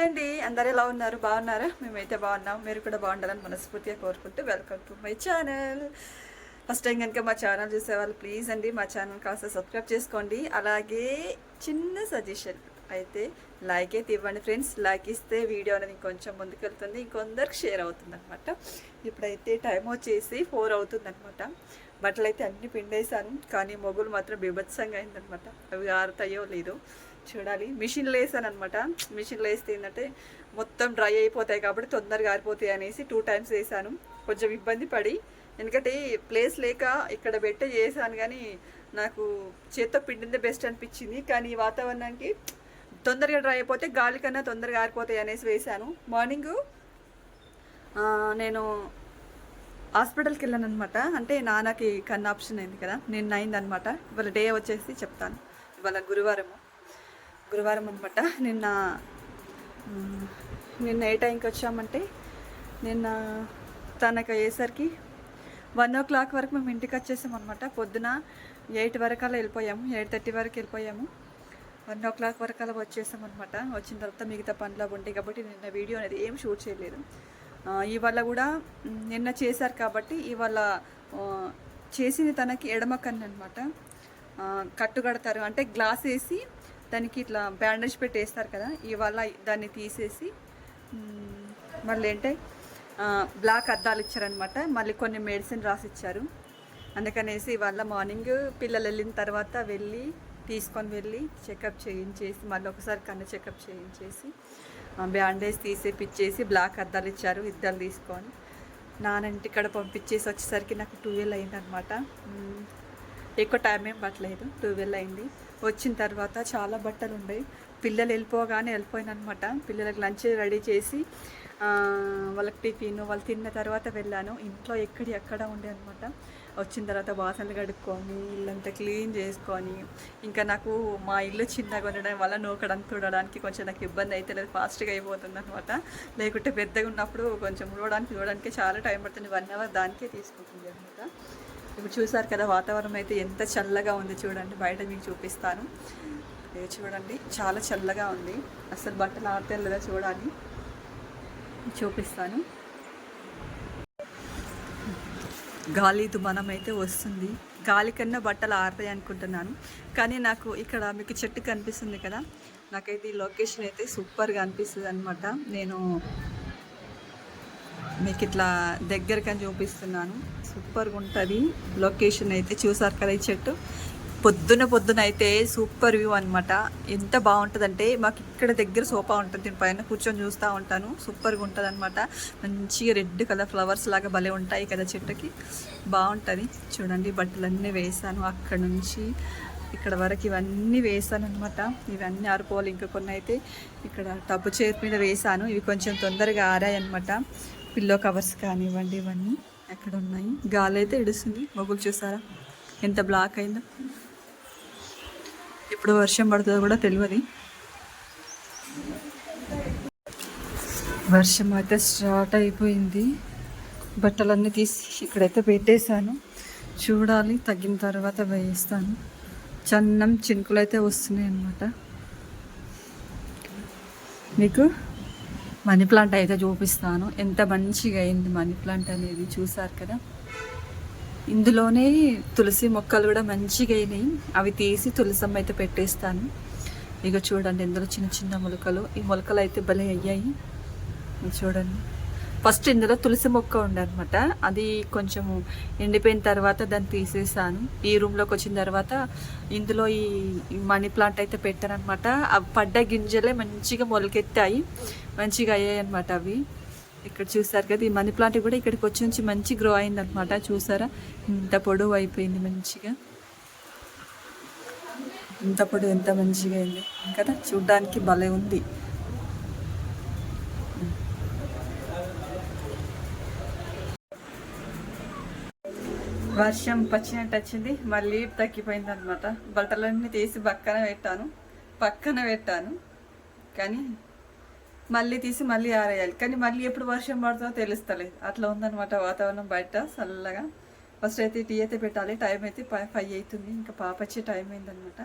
Hi అండి. అందరు ఎలా ఉన్నారు? బాగున్నారా? మేమైతే బాగున్నాం. మీరు కూడా బాగుండాలని మనస్ఫూర్తిగా కోరుకుంటూ welcome to my channel. First time కనుక మా ఛానల్ చూసేవాళ్ళు ప్లీజ్ అండి మా ఛానల్ కాస్త సబ్స్క్రైబ్ చేసుకోండి. అలాగే చిన్న సజెషన్ అయితే లైక్ అయితే ఇవ్వండి ఫ్రెండ్స్. లైక్ ఇస్తే వీడియో అనేది ఇంకొంచెం ముందుకెళ్తుంది. ఇంకొందరికి షేర్ అవుతుంది అనమాట ఇప్పుడైతే టైం వచ్చేసి ఫోర్ అవుతుంది అనమాట బట్టలు అయితే అన్ని పిండేశాను. కానీ మొగులు మాత్రం బీభత్సంగా అయిందనమాట అవి ఆరుతాయో లేదో. చూడాలి. మిషన్లో వేసాను అనమాట మిషన్లో వేస్తే ఏంటంటే మొత్తం డ్రై అయిపోతాయి కాబట్టి తొందరగా ఆరిపోతాయి అనేసి టూ టైమ్స్ వేసాను. కొంచెం ఇబ్బంది పడి ఎందుకంటే ప్లేస్ లేక ఇక్కడ పెట్టే చేశాను కానీ నాకు చేత్తో పిండిందే బెస్ట్ అనిపించింది. కానీ ఈ వాతావరణానికి తొందరగా డ్రై అయిపోతే గాలి కన్నా తొందరగా ఆరిపోతాయి అనేసి వేశాను మార్నింగ్ నేను హాస్పిటల్కి వెళ్ళాను అనమాట అంటే నాన్నకి కన్ను ఆప్షన్ అయింది కదా నేను అయింది అనమాట ఇవాళ డే వచ్చేసి చెప్తాను. ఇవాళ గురువారము. గురువారం అనమాట నిన్న నిన్న ఏ టైంకి వచ్చామంటే నిన్న తనకు అయ్యేసరికి వన్ ఓ క్లాక్ వరకు మేము ఇంటికి వచ్చేసాం అనమాట పొద్దున ఎయిట్ వరకు అలా వెళ్ళిపోయాము. ఎయిట్ థర్టీ వరకు వెళ్ళిపోయాము. వన్ ఓ క్లాక్ వరకు అలా వచ్చేసాం అనమాట వచ్చిన తర్వాత మిగతా పనులు అవి ఉంటాయి కాబట్టి నిన్న వీడియో అనేది ఏం షూట్ చేయలేదు. ఇవాళ కూడా నిన్న చేశారు కాబట్టి ఇవాళ చేసింది తనకి ఎడమ కన్ను అనమాట కట్టు కడతారు అంటే గ్లాస్ వేసి దానికి ఇట్లా బ్యాండేజ్ పెట్టేస్తారు కదా ఇవాళ దాన్ని తీసేసి మళ్ళీ ఏంటే బ్లాక్ అద్దాలు ఇచ్చారనమాట మళ్ళీ కొన్ని మెడిసిన్ రాసి ఇచ్చారు అందుకనేసి ఇవాళ మార్నింగ్ పిల్లలు వెళ్ళిన తర్వాత వెళ్ళి తీసుకొని వెళ్ళి చెకప్ చేయించేసి మళ్ళీ ఒకసారి కన్ను చెకప్ చేయించేసి బ్యాండేజ్ బ్యాండేజ్ తీసేపిచ్చేసి బ్లాక్ అద్దాలు ఇచ్చారు ఇద్దరు తీసుకొని నానంటి ఇక్కడ పంపించేసి వచ్చేసరికి నాకు ట్వెల్వ్ అయిందనమాట ఎక్కువ టైం ఏం పట్టలేదు ట్వెల్వ్ అయింది. వచ్చిన తర్వాత చాలా బట్టలు ఉన్నాయి పిల్లలు వెళ్ళిపోగానే వెళ్ళిపోయినమాట పిల్లలకు లంచ్ రెడీ చేసి వాళ్ళకి టిఫిన్ వాళ్ళు తిన్న తర్వాత వెళ్ళాను. ఇంట్లో ఎక్కడి ఎక్కడ ఉండే అనమాట వచ్చిన తర్వాత వాసనలు కడుక్కొని ఇల్లంతా క్లీన్ చేసుకొని ఇంకా నాకు మా ఇల్లు చిన్నగా ఉండడం వల్ల నూకడం చూడడానికి కొంచెం నాకు ఇబ్బంది అయితే లేదు. ఫాస్ట్గా అయిపోతుంది అనమాట లేకుంటే పెద్దగా ఉన్నప్పుడు కొంచెం చూడడానికి చూడడానికి చాలా టైం పడుతుంది. వన్ అవర్ దానికే తీసుకుంటుంది అనమాట ఇప్పుడు చూసారు కదా వాతావరణం అయితే ఎంత చల్లగా ఉంది చూడండి. బయట మీకు చూపిస్తాను. చూడండి చాలా చల్లగా ఉంది. అసలు బట్టలు ఆడితే లేదా చూడాలి. చూపిస్తాను. గాలి దుమానం అయితే వస్తుంది. గాలి కన్నా బట్టలు ఆరుతాయి అనుకుంటున్నాను. కానీ నాకు ఇక్కడ మీకు చెట్టు కనిపిస్తుంది కదా. నాకైతే ఈ లొకేషన్ అయితే సూపర్గా అనిపిస్తుంది అనమాట నేను మీకు ఇట్లా దగ్గరకని చూపిస్తున్నాను. సూపర్గా ఉంటుంది లొకేషన్ అయితే చూసారు కదా ఈ చెట్టు. పొద్దున పొద్దున అయితే సూపర్ వ్యూ అనమాట ఎంత బాగుంటుందంటే మాకు ఇక్కడ దగ్గర సోఫా ఉంటుంది. దీని పైన కూర్చొని చూస్తూ ఉంటాను. సూపర్గా ఉంటుంది అనమాట మంచిగా రెడ్ కలర్ ఫ్లవర్స్ లాగా భలే ఉంటాయి కదా చెట్టుకి. బాగుంటుంది. చూడండి బట్టలన్నీ వేసాను అక్కడ నుంచి. ఇక్కడ వరకు ఇవన్నీ వేసాను అనమాట ఇవన్నీ ఆరిపోవాలి ఇంకా కొన్ని అయితే ఇక్కడ టబ్బు చేతి మీద వేసాను. ఇవి కొంచెం తొందరగా ఆరాయి అనమాట పిల్లో కవర్స్ కానివ్వండి ఇవన్నీ ఎక్కడ ఉన్నాయి గాలి అయితే ఇడుస్తుంది. మొగులు చూసారా? ఎంత బ్లాక్ అయిందో. ఇప్పుడు వర్షం పడుతుందో కూడా తెలియదు వర్షం అయితే స్టార్ట్ అయిపోయింది. బట్టలన్నీ తీసి ఇక్కడైతే పెట్టేశాను. చూడాలి తగ్గిన తర్వాత వేయిస్తాను. చన్నం చినుకులు అయితే వస్తున్నాయి అన్నమాట మీకు? మనీ ప్లాంట్ అయితే చూపిస్తాను. ఎంత మంచిగా అయింది మనీ ప్లాంట్ అనేది చూసారు కదా? ఇందులోనే తులసి మొక్కలు కూడా మంచిగా అయినాయి. అవి తీసి తులసమ్మ అయితే పెట్టేస్తాను. ఇక చూడండి ఇందులో చిన్న చిన్న మొలకలు. ఈ మొలకలు అయితే భలే అయ్యాయి. చూడండి. ఫస్ట్ ఇందులో తులసి మొక్క ఉండనమాట అనమాట అది కొంచెం ఎండిపోయిన తర్వాత దాన్ని తీసేసాను. ఈ రూమ్లోకి వచ్చిన తర్వాత ఇందులో ఈ మనీ ప్లాంట్ అయితే పెట్టానమాట అవి పడ్డ గింజలే మంచిగా మొలకెత్తాయి. మంచిగా అయ్యాయి అనమాట అవి. ఇక్కడ చూసారు కదా ఈ మనీ ప్లాంట్ కూడా ఇక్కడికి వచ్చి నుంచి మంచి గ్రో అయింది అనమాట చూసారా? ఇంత పొడవు అయిపోయింది మంచిగా. ఇంత పొడవు ఎంత మంచిగా అయింది కదా? చూడడానికి భలే ఉంది. వర్షం పచ్చినట్టు వచ్చింది. మళ్ళీ తగ్గిపోయింది అనమాట బట్టలన్నీ తీసి పక్కన పెట్టాను. పక్కన పెట్టాను. కానీ మళ్ళీ తీసి మళ్ళీ ఆరేయాలి. కానీ మళ్ళీ ఎప్పుడు వర్షం పడుతుందో తెలుస్తలేదు. అట్లా ఉందన్నమాట వాతావరణం బయట చల్లగా. ఫస్ట్ అయితే టీ అయితే పెట్టాలి. టైం అయితే ఫైవ్ అవుతుంది. ఇంకా పాప వచ్చే టైం అయిందనమాట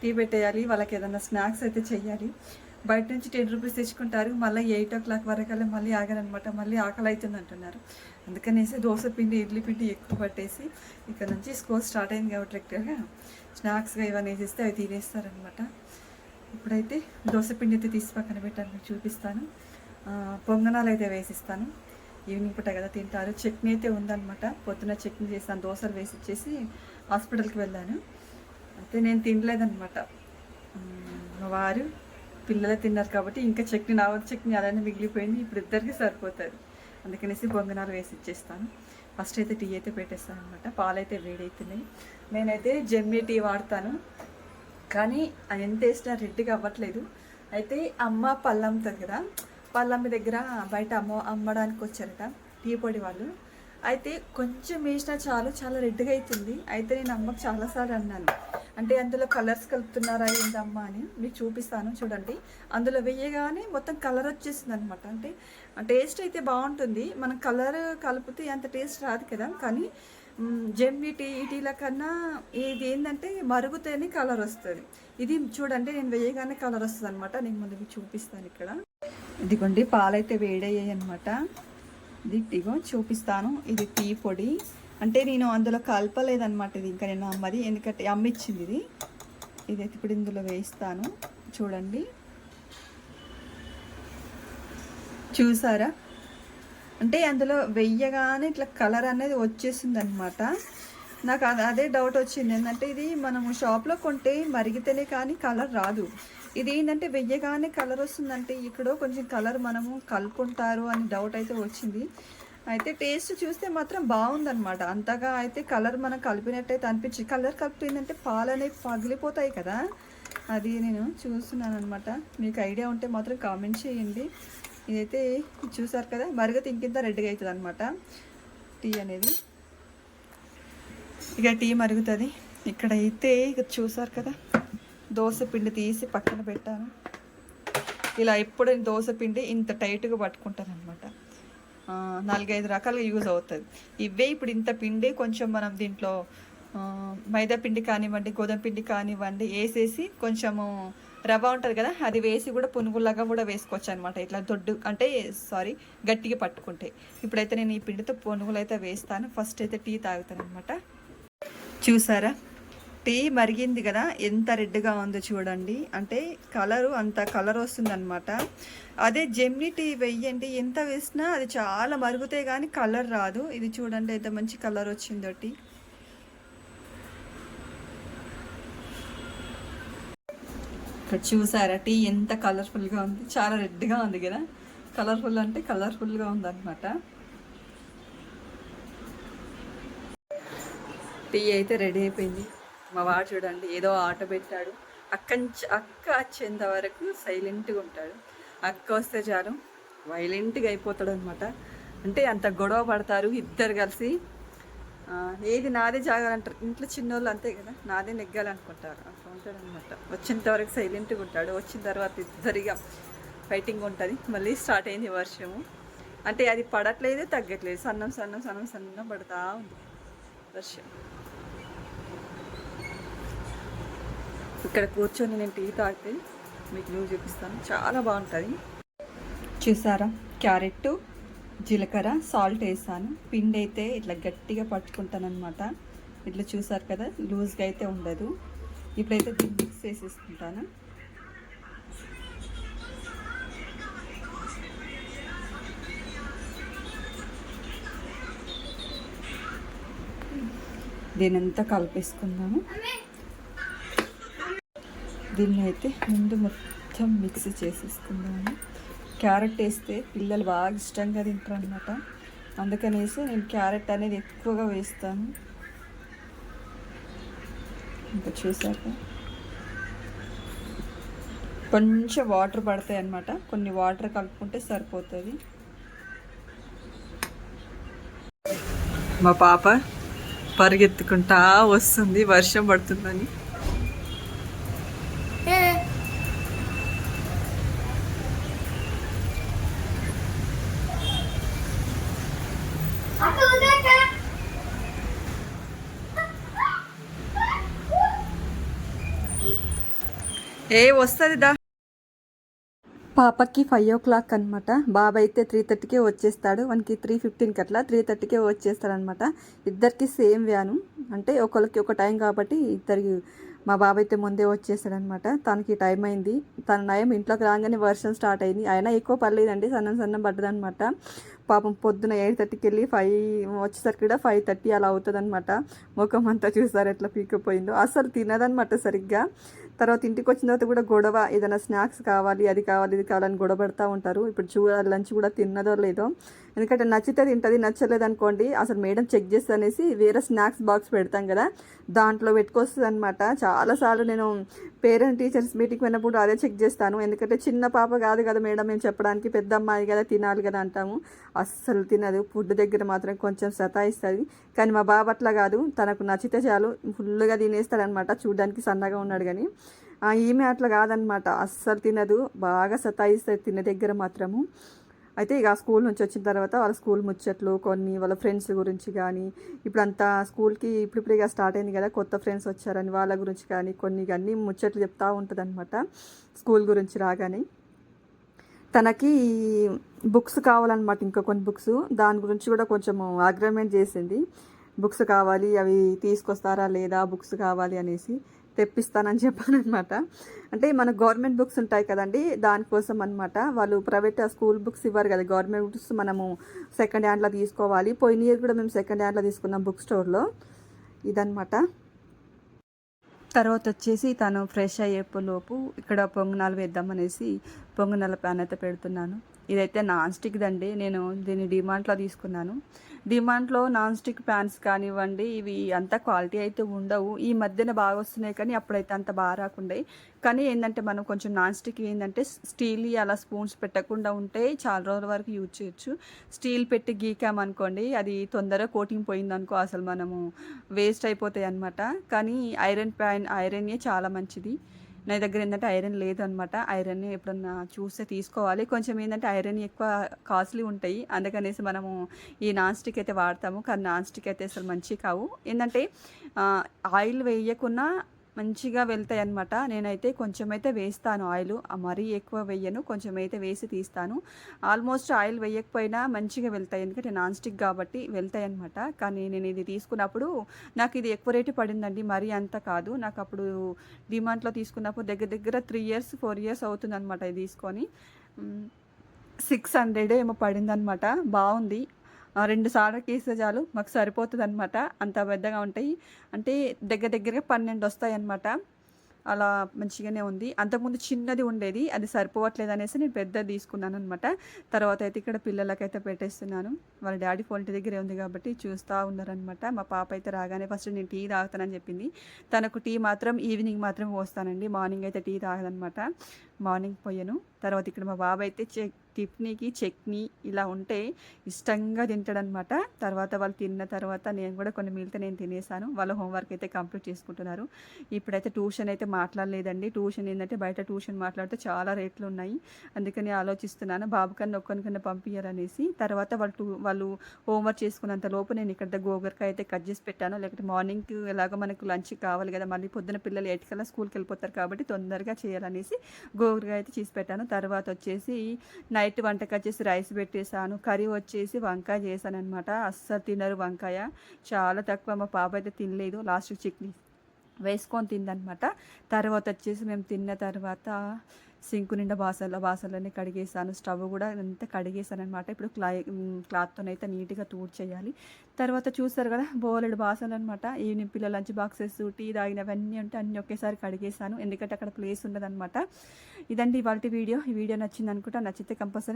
టీ పెట్టేయాలి. వాళ్ళకి ఏదైనా స్నాక్స్ అయితే చెయ్యాలి. బయట నుంచి టెన్ రూపీస్ తెచ్చుకుంటారు. మళ్ళీ ఎయిట్ ఓ క్లాక్ వరకల్లా మళ్ళీ ఆగారనమాట. మళ్ళీ ఆకలి అవుతుంది అంటున్నారు అందుకనేసి దోశ పిండి ఇడ్లీ పిండి ఎక్కువ పట్టేసి ఇక్కడ నుంచి స్కూల్ స్టార్ట్ అయింది కాబట్టి రెక్టర్గా స్నాక్స్గా ఇవన్నీ వేసేస్తే అవి తినేస్తారనమాట. ఇప్పుడైతే దోశ పిండి అయితే తీసి పక్కన పెట్టాను మీకు చూపిస్తాను. పొంగనాలు అయితే వేసిస్తాను. ఈవినింగ్ పూట కదా తింటారు. చట్నీ అయితే ఉందనమాట. పొద్దున చట్నీ చేస్తాను దోశలు వేసి ఇచ్చేసి హాస్పిటల్కి వెళ్ళాను. అయితే నేను తినలేదనమాట. వారు పిల్లలే తిన్నారు కాబట్టి ఇంకా చట్నీ నా చట్నీ అలానే మిగిలిపోయింది. ఇప్పుడు ఇద్దరికి సరిపోతుంది. అందుకనేసి పొంగనాలు వేసి ఇచ్చేస్తాను. ఫస్ట్ అయితే టీ అయితే పెట్టేస్తాను అనమాట పాలు అయితే వేడవుతున్నాయి నేనైతే జమ్మి టీ వాడతాను. కానీ ఎంత వేసినా రెడ్డిగా అవ్వట్లేదు. అయితే అమ్మ పళ్ళం అమ్ముతుంది కదా పళ్ళమ్మ దగ్గర బయట అమ్మ అమ్మడానికి వచ్చారట టీ పొడి వాళ్ళు. అయితే కొంచెం వేసినా చాలు చాలా రెడ్డిగా అవుతుంది అయితే నేను అమ్మకు చాలాసార్లు అన్నాను. అంటే అందులో కలర్స్ కలుపుతున్నారా ఏందమ్మా అని మీకు చూపిస్తాను చూడండి. అందులో వేయగానే మొత్తం కలర్ వచ్చేసింది అనమాట అంటే టేస్ట్ అయితే బాగుంటుంది. మనం కలర్ కలిపితే అంత టేస్ట్ రాదు కదా. కానీ జెమ్మి టీ టీల కన్నా ఇది ఏంటంటే మరుగుతేనే కలర్ వస్తుంది. ఇది చూడండి నేను వేయగానే కలర్ వస్తుంది అనమాట నేను ముందు మీకు చూపిస్తాను ఇక్కడ. ఇదిగోండి పాలైతే వేడయ్యాయి అనమాట ఇది ఇదిగో చూపిస్తాను. ఇది టీ పొడి. అంటే నేను అందులో కలపలేదన్నమాట ఇది. ఇంకా నేను అమ్మది. ఎందుకంటే అమ్మిచ్చింది ఇది. ఇదైతే ఇప్పుడు ఇందులో వేయిస్తాను. చూడండి. చూసారా? అంటే అందులో వెయ్యగానే ఇట్లా కలర్ అనేది వచ్చేసింది అనమాట నాకు అదే డౌట్ వచ్చింది. ఏంటంటే ఇది మనము షాప్లో కొంటే మరిగితేనే కానీ కలర్ రాదు. ఇది ఏంటంటే వెయ్యగానే కలర్ వస్తుందంటే ఇక్కడ కొంచెం కలర్ మనము కలుపుకుంటారు అని డౌట్ అయితే వచ్చింది. అయితే టేస్ట్ చూస్తే మాత్రం బాగుందనమాట అంతగా అయితే కలర్ మనం కలిపినట్టయితే అనిపించింది కలర్ కలిపిపోయిందంటే పాలు అనేవి పగిలిపోతాయి కదా. అది నేను చూస్తున్నాను అనమాట మీకు ఐడియా ఉంటే మాత్రం కామెంట్ చేయండి. ఇదైతే చూసారు కదా మరిగితే ఇంకింత రెడ్గా అవుతుంది అనమాట టీ అనేది. ఇక టీ మరుగుతుంది. ఇక్కడ అయితే ఇక చూసారు కదా దోశ పిండి తీసి పక్కన పెట్టాను. ఇలా ఎప్పుడు దోశ పిండి ఇంత టైట్గా పట్టుకుంటాను అనమాట నాలుగైదు రకాలుగా యూజ్ అవుతుంది. ఇవే ఇప్పుడు ఇంత పిండి కొంచెం మనం దీంట్లో మైదా పిండి కానివ్వండి గోధుమ పిండి కానివ్వండి వేసేసి కొంచెము రవ్వ ఉంటుంది కదా అది వేసి కూడా పునుగులాగా కూడా వేసుకోవచ్చు అనమాట ఇట్లా దొడ్డు అంటే సారీ గట్టిగా పట్టుకుంటే. ఇప్పుడైతే నేను ఈ పిండితో పునుగులు అయితే వేస్తాను. ఫస్ట్ అయితే టీ తాగుతాను అనమాట చూసారా? టీ మరిగింది కదా ఎంత రెడ్గా ఉందో చూడండి. అంటే కలరు అంత కలర్ వస్తుందన్నమాట. అదే జెమ్ని టీ వెయ్యండి ఎంత వేసినా అది చాలా మరుగుతే కానీ కలర్ రాదు. ఇది చూడండి ఎంత మంచి కలర్ వచ్చిందో టీ. ఇక్కడ చూసారా టీ ఎంత కలర్ఫుల్గా ఉంది. చాలా రెడ్గా ఉంది కదా. కలర్ఫుల్ అంటే కలర్ఫుల్గా ఉందన్నమాట. టీ అయితే రెడీ అయిపోయింది. మా వాడు చూడండి ఏదో ఆట పెట్టాడు. అక్క నుంచి- అక్క వచ్చేంత వరకు సైలెంట్గా ఉంటాడు. అక్క వస్తే చాలు వైలెంట్గా అయిపోతాడు అనమాట అంటే అంత గొడవ పడతారు ఇద్దరు కలిసి. ఏది నాదే జాగాలంటారు. ఇంట్లో చిన్నోళ్ళు అంతే కదా నాదే నెగ్గాలనుకుంటారు. అట్లా ఉంటాడు అనమాట వచ్చేంత వరకు సైలెంట్గా ఉంటాడు. వచ్చిన తర్వాత ఇద్దరిగా ఫైటింగ్ ఉంటుంది. మళ్ళీ స్టార్ట్ అయింది వర్షము. అంటే అది పడట్లేదు తగ్గట్లేదు. సన్నం సన్నం సన్నం సన్నం పడతా ఉంది వర్షం. ఇక్కడ కూర్చొని నేను టీ తాగితే మీకు నువ్వు చూపిస్తాను. చాలా బాగుంటుంది. చూసారా? క్యారెట్ జీలకర్ర సాల్ట్ వేసాను. పిండి అయితే ఇట్లా గట్టిగా పట్టుకుంటాను అనమాట ఇట్లా చూసారు కదా? లూజ్గా అయితే ఉండదు. ఇప్పుడైతే దీన్ని మిక్స్ చేసేసుకుంటాను. దీనంతా కలిపేసుకుందాము. దీన్ని అయితే ముందు మొత్తం మిక్స్ చేసేసుకుందాము. క్యారెట్ వేస్తే పిల్లలు బాగా ఇష్టంగా తింటారు అనమాట అందుకనేసి నేను క్యారెట్ అనేది ఎక్కువగా వేస్తాను. ఇంకా చూసాక. కొంచెం వాటర్ పడతాయి అన్నమాట. కొన్ని వాటర్ కలుపుకుంటే సరిపోతుంది. మా పాప పరిగెత్తుకుంటా వస్తుంది. వర్షం పడుతుందని. ఏ వస్తుంది దా పాపకి ఫైవ్ ఓ క్లాక్ అనమాట బాబాయ్ అయితే త్రీ థర్టీకే వచ్చేస్తాడు. వానికి త్రీ ఫిఫ్టీన్కి అట్లా త్రీ థర్టీకే వచ్చేస్తాడనమాట ఇద్దరికి సేమ్ వ్యాను అంటే ఒకరికి ఒక టైం కాబట్టి ఇద్దరికి మా బాబు అయితే ముందే వచ్చేసాడనమాట తనకి టైం అయింది. తన నయం ఇంట్లోకి రాగానే వర్షం స్టార్ట్ అయింది. అయినా ఎక్కువ పర్లేదండి. సన్నం సన్నం పడ్డదనమాట పాపం పొద్దున ఎయిట్ థర్టీకి వెళ్ళి ఫైవ్ వచ్చేసరికి కూడా ఫైవ్ థర్టీ అలా అవుతుంది అనమాట ముఖం అంతా చూసారు ఎట్లా పీకపోయిందో అసలు తినదనమాట సరిగ్గా. తర్వాత ఇంటికి వచ్చిన తర్వాత కూడా గొడవ ఏదైనా స్నాక్స్ కావాలి అది కావాలి ఇది కావాలని గొడవ పడుతూ ఉంటారు. ఇప్పుడు చూ లంచ్ కూడా తిన్నదో లేదో ఎందుకంటే నచ్చితే తింటుంది నచ్చలేదు అనుకోండి అసలు మేడం చెక్ చేస్తా అనేసి వేరే స్నాక్స్ బాక్స్ పెడతాం కదా దాంట్లో పెట్టుకొస్తుంది అనమాట చాలాసార్లు నేను పేరెంట్ టీచర్స్ మీటింగ్ వెళ్ళినప్పుడు అదే చెక్ చేస్తాను. ఎందుకంటే చిన్న పాప కాదు కదా మేడం మేము చెప్పడానికి పెద్ద అమ్మాయి కదా తినాలి కదా అంటాము. అస్సలు తినదు. ఫుడ్ దగ్గర మాత్రం కొంచెం సతాయిస్తుంది. కానీ మా బాబు అట్లా కాదు. తనకు నచ్చితే చాలు. ఫుల్గా తినేస్తాడనమాట చూడడానికి సన్నగా ఉన్నాడు కానీ. ఈమె అట్లా కాదనమాట అస్సలు తినదు. బాగా సతాయిస్తుంది తినే దగ్గర మాత్రము. అయితే ఇక స్కూల్ నుంచి వచ్చిన తర్వాత వాళ్ళ స్కూల్ ముచ్చట్లు కొన్ని వాళ్ళ ఫ్రెండ్స్ గురించి కానీ ఇప్పుడంతా స్కూల్కి ఇప్పుడు ఇక స్టార్ట్ అయింది కదా కొత్త ఫ్రెండ్స్ వచ్చారని వాళ్ళ గురించి కానీ కొన్ని అన్ని ముచ్చట్లు చెప్తూ ఉంటుంది అనమాట స్కూల్ గురించి రాగానే. తనకి బుక్స్ కావాలన్నమాట ఇంకా కొన్ని బుక్స్. దాని గురించి కూడా కొంచెం అగ్రిమెంట్ చేసింది. బుక్స్ కావాలి అవి తీసుకొస్తారా లేదా బుక్స్ కావాలి అనేసి. తెప్పిస్తానని చెప్పాను అనమాట అంటే మన గవర్నమెంట్ బుక్స్ ఉంటాయి కదండి దానికోసం అనమాట వాళ్ళు ప్రైవేట్ స్కూల్ బుక్స్ ఇవ్వరు కదా గవర్నమెంట్ బుక్స్ మనము సెకండ్ హ్యాండ్లో తీసుకోవాలి. పోయిన ఇయర్ కూడా మేము సెకండ్ హ్యాండ్లో తీసుకున్నాం బుక్ స్టోర్లో. ఇదనమాట తర్వాత వచ్చేసి తను ఫ్రెష్ అయ్యేలోపు ఇక్కడ పొంగనాలు వేద్దామనేసి పొంగనాల ప్యాన్ అయితే పెడుతున్నాను. ఇదైతే నాన్ స్టిక్ దండి నేను దీన్ని డిమాండ్లో తీసుకున్నాను. డిమాండ్లో నాన్ స్టిక్ ప్యాన్స్ కానివ్వండి ఇవి అంత క్వాలిటీ అయితే ఉండవు. ఈ మధ్యన బాగా వస్తున్నాయి కానీ అప్పుడైతే అంత బాగా రాకుండా కానీ ఏంటంటే మనం కొంచెం నాన్ స్టిక్ ఏంటంటే స్టీల్ అలా స్పూన్స్ పెట్టకుండా ఉంటే చాలా రోజుల వరకు యూజ్ చేయొచ్చు. స్టీల్ పెట్టి గీకామనుకోండి అది తొందరగా కోటింగ్ పోయిందనుకో అసలు మనము వేస్ట్ అయిపోతాయి అనమాట కానీ ఐరన్ ప్యాన్ ఐరన్యే చాలా మంచిది. నా దగ్గర ఏంటంటే ఐరన్ లేదు అనమాట ఐరన్ ఎప్పుడన్నా చూస్తే తీసుకోవాలి. కొంచెం ఏంటంటే ఐరన్ ఎక్కువ కాస్ట్లీ ఉంటాయి. అందుకనేసి మనము ఈ నాన్ స్టిక్ అయితే వాడతాము. కానీ నాన్ స్టిక్ అయితే అసలు మంచి కావు. ఏంటంటే ఆయిల్ వేయకున్నా మంచిగా వెళ్తాయి అనమాట నేనైతే కొంచెం అయితే వేస్తాను ఆయిల్. మరీ ఎక్కువ వేయను కొంచెం అయితే వేసి తీస్తాను. ఆల్మోస్ట్ ఆయిల్ వేయకపోయినా మంచిగా వెళ్తాయి. ఎందుకంటే నాన్ స్టిక్ కాబట్టి వెళ్తాయి అనమాట కానీ నేను ఇది తీసుకున్నప్పుడు నాకు ఇది ఎక్కువ రేటు పడిందండి. మరీ అంత కాదు. నాకు అప్పుడు డిమాండ్లో తీసుకున్నప్పుడు దగ్గర దగ్గర త్రీ ఇయర్స్ ఫోర్ ఇయర్స్ అవుతుంది అనమాట ఇది తీసుకొని. సిక్స్ హండ్రెడ్ ఏమో పడిందనమాట బాగుంది. రెండు సార్లు కేస్తే చాలు. మాకు సరిపోతుంది అనమాట అంత పెద్దగా ఉంటాయి. అంటే దగ్గర దగ్గరగా పన్నెండు వస్తాయి అనమాట అలా మంచిగానే ఉంది. అంతకుముందు చిన్నది ఉండేది. అది సరిపోవట్లేదు అనేసి నేను పెద్దది తీసుకున్నాను అనమాట తర్వాత అయితే ఇక్కడ పిల్లలకైతే పెట్టేస్తున్నాను. వాళ్ళ డాడీ ఫోన్ ఇంటి దగ్గరే ఉంది కాబట్టి చూస్తూ ఉన్నారనమాట మా పాప అయితే రాగానే ఫస్ట్ నేను టీ తాగుతానని చెప్పింది. తనకు టీ మాత్రం ఈవినింగ్ మాత్రం పోస్తానండి. మార్నింగ్ అయితే టీ తాగదనమాట మార్నింగ్ పోయాను. తర్వాత ఇక్కడ మా బాబు అయితే చెక్ టిఫ్నీకి చట్నీ ఇలా ఉంటే ఇష్టంగా తింటాడనమాట తర్వాత వాళ్ళు తిన్న తర్వాత నేను కూడా కొన్ని మిగిలితే నేను తినేసాను. వాళ్ళ హోంవర్క్ అయితే కంప్లీట్ చేసుకుంటున్నారు. ఇప్పుడైతే ట్యూషన్ అయితే మాట్లాడలేదండి. ట్యూషన్ ఏంటంటే బయట ట్యూషన్ మాట్లాడితే చాలా రేట్లు ఉన్నాయి. అందుకని ఆలోచిస్తున్నాను. బాబు కన్నా ఒక్కరికన్నా పంపించారనేసి తర్వాత వాళ్ళు టూ వాళ్ళు హోంవర్క్ చేసుకున్నంత లోపు నేను ఇక్కడ గోగర్క అయితే కట్ చేసి పెట్టాను. లేకపోతే మార్నింగ్ ఎలాగో మనకు లంచ్ కావాలి కదా మళ్ళీ పొద్దున పిల్లలు ఎయిట్ కల్లా స్కూల్కి వెళ్ళిపోతారు కాబట్టి తొందరగా చేయాలనేసి గోగరకాయ అయితే చేసి పెట్టాను. తర్వాత వచ్చేసి నైట్ వంటకి వచ్చేసి రైస్ పెట్టేసాను కర్రీ వచ్చేసి వంకాయ చేశాను అనమాట అస్సలు తినరు వంకాయ. చాలా తక్కువ. మా పాప అయితే తినలేదు. లాస్ట్ చికెన్ వేసుకొని తిందనమాట తర్వాత వచ్చేసి మేము తిన్న తర్వాత సింకు నిండా బాసల బాసలన్నీ కడిగేసాను. స్టవ్ కూడా అంతా కడిగేసాను అనమాట ఇప్పుడు క్లా క్లాత్తోనైతే నీట్గా తూడ్ చేయాలి తర్వాత చూస్తారు కదా బోలెడు బాసలు అనమాట ఈవినింగ్ పిల్లల లంచ్ బాక్సెస్ టీ తాగినవన్నీ ఉంటే అన్నీ ఒకేసారి కడిగేసాను. ఎందుకంటే అక్కడ ప్లేస్ ఉండదనమాట ఇదండి ఇవాళ వీడియో. ఈ వీడియో నచ్చింది అనుకుంటా నచ్చితే కంపల్సరీ